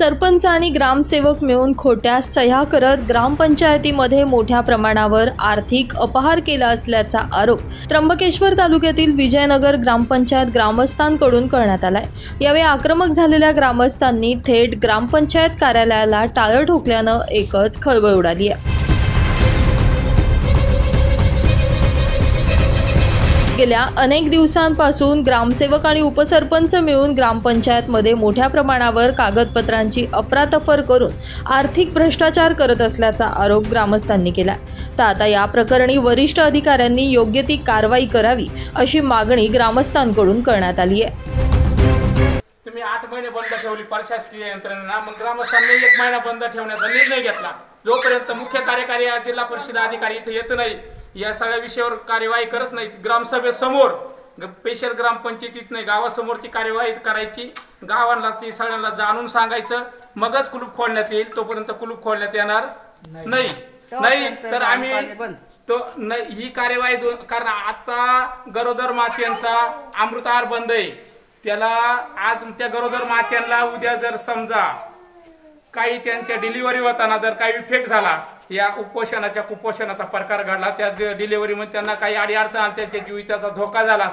सरपंच आणि ग्रामसेवक मिळून खोट्या सह्या करत ग्रामपंचायतीमध्ये मोठ्या प्रमाणावर आर्थिक अपहार केला असल्याचा आरोप त्र्यंबकेश्वर तालुक्यातील विजयनगर ग्रामपंचायत ग्रामस्थांकडून करण्यात आलाय. यावेळी आक्रमक झालेल्या ग्रामस्थांनी थेट ग्रामपंचायत कार्यालयाला टाळं ठोकल्यानं एकच खळबळ उडाली आहे. गेल्या अनेक दिवसांपासून ग्रामसेवक आणि उपसरपंच मिळून ग्रामपंचायतमध्ये मोठ्या प्रमाणावर कागदपत्रांची अफरातफर करून आर्थिक भ्रष्टाचार करत असल्याचा आरोप ग्रामस्थांनी केला तर आता या प्रकरणी वरिष्ठ अधिकाऱ्यांनी योग्य ती कारवाई करावी अशी मागणी ग्रामस्थांकडून करण्यात आली आहे. तुम्ही आठ महिने बंद ठेवली प्रशासकीय यंत्रणा मग ग्रामस्थांनी एक महिना बंद ठेवण्याचा निर्णय घेतला. जोपर्यंत मुख्य कार्यकारी जिल्हा परिषद अधिकारी इथे येत नाही या सगळ्या विषयावर कार्यवाही करत नाही ग्रामसभेसमोर स्पेशल ग्रामपंचायतीत नाही गावासमोर ती कार्यवाही करायची. गावांना ती सगळ्यांना जाणून सांगायचं. मगच कुलूप खोलण्यात येईल तोपर्यंत कुलूप खोलण्यात येणार नाही. नाही. तर आम्ही तो नाही ही कार्यवाही दो- कारण आता गरोदर मात्यांचा अमृतहार बंद आहे. त्याला आज त्या गरोदर मात्यांना उद्या जर समजा काही त्यांच्या डिलिव्हरी होताना जर काही इफेक्ट झाला या उपोषणाच्या कुपोषणाचा प्रकार घडला. त्या डिलिव्हरीमध्ये त्यांना काही अडी अडचण आली त्यांच्या जीविताचा धोका झाला.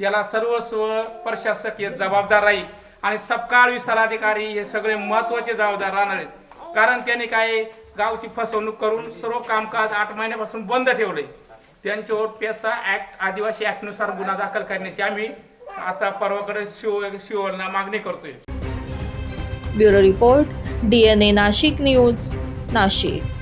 याला सर्वस्व प्रशासकीय जबाबदार राहील. आणि सबकाळ विस्तार अधिकारी हे सगळे महत्त्वाचे जबाबदार राहणार आहेत. कारण त्यांनी काय गावची फसवणूक करून सर्व कामकाज आठ महिन्यापासून बंद ठेवले. त्यांच्यावर पेसा ऍक्ट आदिवासी ऍक्टनुसार गुन्हा दाखल करण्याची आम्ही आता परवाकडे शिव शिवला मागणी करतोय. Bureau report D N A Nashik news Nashik.